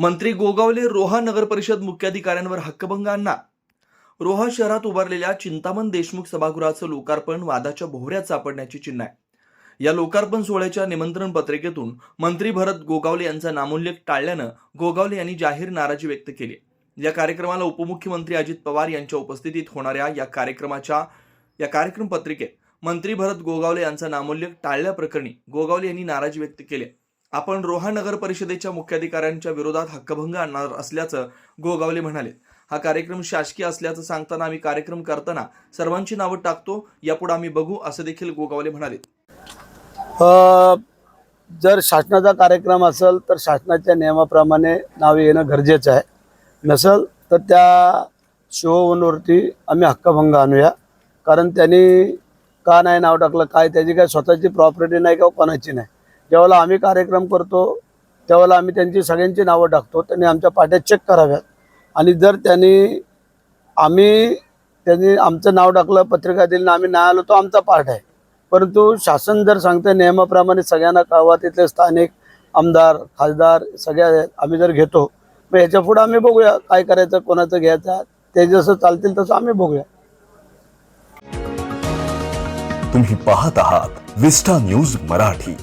मंत्री गोगावले रोहा नगर परिषद मुख्याधिकाऱ्यांवर हक्कभंग आणणार. रोहा शहरात उभारलेल्या चिंतामण देशमुख सभागृहाचं लोकार्पण वादाच्या भोवऱ्यात सापडण्याची चिन्ह आहे. या लोकार्पण सोहळ्याच्या निमंत्रण पत्रिकेतून मंत्री भरत गोगावले यांचा नामोल्लेख टाळल्यानं गोगावले यांनी जाहीर नाराजी व्यक्त केली या कार्यक्रमाला उपमुख्यमंत्री अजित पवार यांच्या उपस्थितीत होणाऱ्या या कार्यक्रमाच्या या कार्यक्रम पत्रिकेत मंत्री भरत गोगावले यांचा नामोल्लेख टाळल्याप्रकरणी गोगावले यांनी नाराजी व्यक्त केली आपण रोहा नगर परिषदेच्या मुख्याधिकाऱ्यांच्या विरोधात हक्कभंग आणणार असल्याचं गोगावले म्हणाले. हा कार्यक्रम शासकीय असल्याचं सांगताना आम्ही कार्यक्रम करताना सर्वांची नावं टाकतो यापुढे आम्ही बघू असं देखील गोगावले म्हणाले. जर शासनाचा कार्यक्रम असेल तर शासनाच्या नियमाप्रमाणे नाव येणं गरजेचं आहे. नसेल तर त्या शिववनवरती आम्ही हक्कभंग आणूया. कारण त्यांनी का नाही नाव टाकलं काय त्याची काय स्वतःची प्रॉपर्टी नाही किंवा कोणाची नाही. ज्यावेळेला आम्ही कार्यक्रम करतो त्यावेळेला आम्ही त्यांची सगळ्यांची नावं टाकतो त्यांनी आमच्या पाट्या चेक कराव्यात. आणि जर त्यांनी आम्ही त्यांनी आमचं नाव टाकलं पत्रिका दिली ना आम्ही नाही आलो तो आमचा पार्ट आहे. परंतु शासन जर सांगतं नियमाप्रमाणे सगळ्यांना कळवा तिथले स्थानिक आमदार खासदार सगळ्या आम्ही जर घेतो मग ह्याच्या पुढं आम्ही बघूया काय करायचं कोणाचं घ्यायचं ते जसं चालतील तसं आम्ही बघूया. तुम्ही पाहत आहात विस्टा न्यूज मराठी.